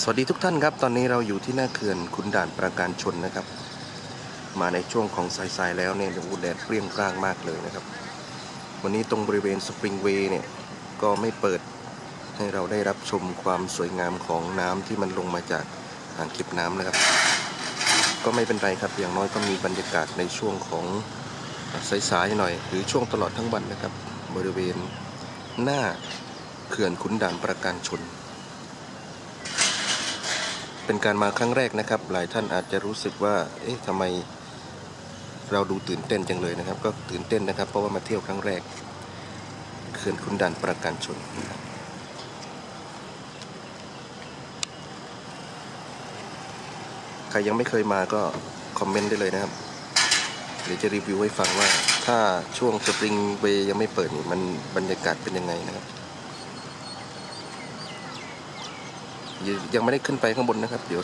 สวัสดีทุกท่านครับ ตอนนี้เราอยู่ที่หน้าเขื่อนขุนด่านประการชนนะครับ มาในช่วงของสายๆแล้วเนี่ยโอ้โหแดดเปรี้ยงปร้างมากเลยนะครับ วันนี้ตรงบริเวณสปริงเวย์เนี่ยก็ไม่เปิดให้เราได้รับชมความสวยงามของน้ำที่มันลงมาจากอ่างเก็บน้ำนะครับ ก็ไม่เป็นไรครับ อย่างน้อยก็มีบรรยากาศในช่วงของสายๆหน่อย หรือช่วงตลอดทั้งวันนะครับ บริเวณหน้าเขื่อนขุนด่านประการชน เป็นการมาครั้งแรกนะครับ หลายท่านอาจจะรู้สึกว่า เอ๊ะทำไมเราดูตื่นเต้นจังเลยนะครับ ก็ตื่นเต้นนะครับ เพราะว่ามาเที่ยวครั้งแรกเขื่อนขุนด่านประการชนนะครับใครยังไม่เคยมาก็คอมเมนต์ได้เลยนะครับ เดี๋ยวจะรีวิวให้ฟังว่า ถ้าช่วงสปริงเวย์ยังไม่เปิดนี่มันบรรยากาศเป็นยังไงนะครับ ยังไม่ได้ขึ้นไปข้างบนนะครับ เดี๋ยว